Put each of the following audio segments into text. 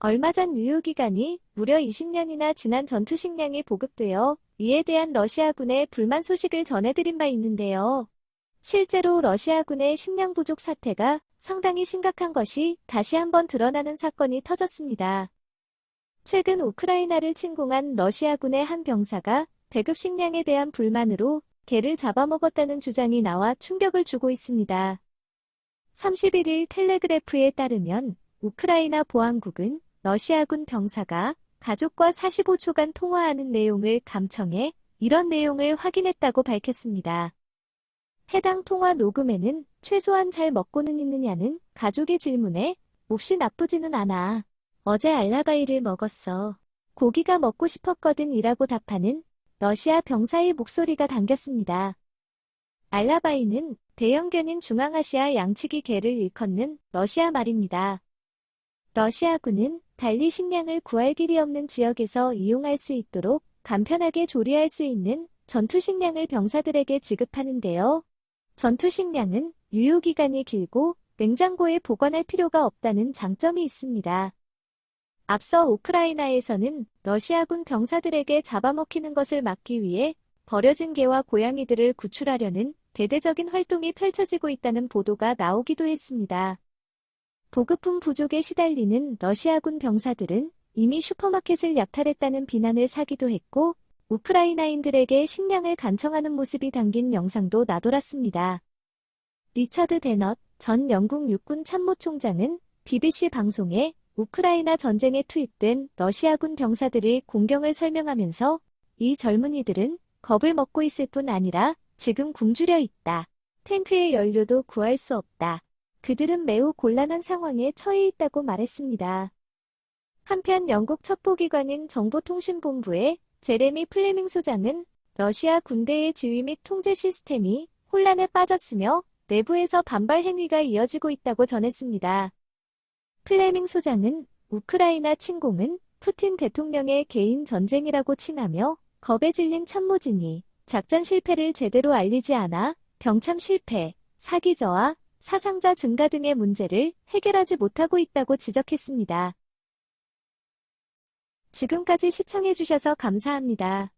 얼마 전 유효기간이 무려 20년이나 지난 전투 식량이 보급되어 이에 대한 러시아군의 불만 소식을 전해드린 바 있는데요. 실제로 러시아군의 식량 부족 사태가 상당히 심각한 것이 다시 한번 드러나는 사건이 터졌습니다. 최근 우크라이나를 침공한 러시아군의 한 병사가 배급 식량에 대한 불만으로 개를 잡아먹었다는 주장이 나와 충격을 주고 있습니다. 31일 텔레그래프에 따르면 우크라이나 보안국은 러시아군 병사가 가족과 45초간 통화하는 내용을 감청해 이런 내용을 확인했다고 밝혔습니다. 해당 통화 녹음에는 최소한 잘 먹고는 있느냐는 가족의 질문에 몹시 나쁘지는 않아. 어제 알라바이를 먹었어. 고기가 먹고 싶었거든 이라고 답하는 러시아 병사의 목소리가 담겼습니다. 알라바이는 대형견인 중앙아시아 양치기 개를 일컫는 러시아 말입니다. 러시아군은 달리 식량을 구할 길이 없는 지역에서 이용할 수 있도록 간편하게 조리할 수 있는 전투 식량을 병사들에게 지급하는데요. 전투 식량은 유효기간이 길고 냉장고에 보관할 필요가 없다는 장점이 있습니다. 앞서 우크라이나에서는 러시아군 병사들에게 잡아먹히는 것을 막기 위해 버려진 개와 고양이들을 구출하려는 대대적인 활동이 펼쳐지고 있다는 보도가 나오기도 했습니다. 보급품 부족에 시달리는 러시아군 병사들은 이미 슈퍼마켓을 약탈했다는 비난을 사기도 했고 우크라이나인들에게 식량을 간청하는 모습이 담긴 영상도 나돌았습니다. 리처드 데넛 전 영국 육군 참모총장은 BBC 방송에 우크라이나 전쟁에 투입된 러시아군 병사들의 공경을 설명하면서 이 젊은이들은 겁을 먹고 있을 뿐 아니라 지금 굶주려 있다. 탱크의 연료도 구할 수 없다. 그들은 매우 곤란한 상황에 처해 있다고 말했습니다. 한편 영국 첩보기관인 정보통신본부의 제레미 플레밍 소장은 러시아 군대의 지휘 및 통제 시스템이 혼란에 빠졌으며 내부에서 반발 행위가 이어지고 있다고 전했습니다. 플레밍 소장은 우크라이나 침공은 푸틴 대통령의 개인 전쟁이라고 칭하며 겁에 질린 참모진이 작전 실패를 제대로 알리지 않아 병참 실패, 사기 저하, 사상자 증가 등의 문제를 해결하지 못하고 있다고 지적했습니다. 지금까지 시청해주셔서 감사합니다.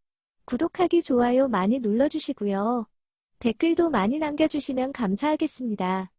구독하기, 좋아요 많이 눌러주시고요. 댓글도 많이 남겨주시면 감사하겠습니다.